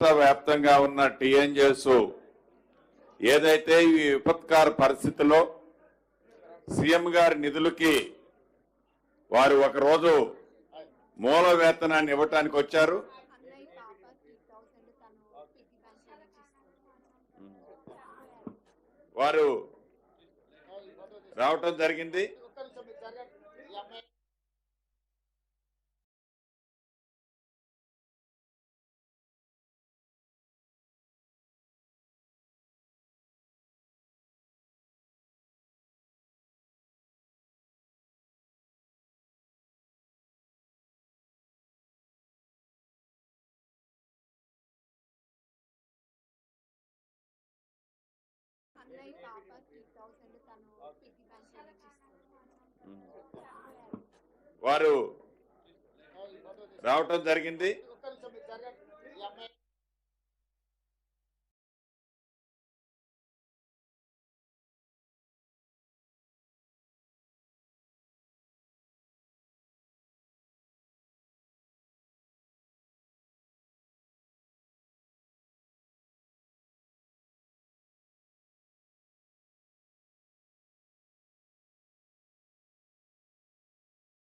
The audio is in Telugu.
వ్యాప్తంగా ఉన్న టీఎన్జిఎస్ ఏదైతే ఈ విపత్కార పరిస్థితిలో సీఎం గారి నిధులకి వారు ఒకరోజు మూల వేతనాన్ని ఇవ్వటానికి వచ్చారు. వారు రావటం జరిగింది. అన్నయ్య పాప త్రీ థౌసండ్ తను పిగ్గి బ్యాంక్ వారు రావటం జరిగింది.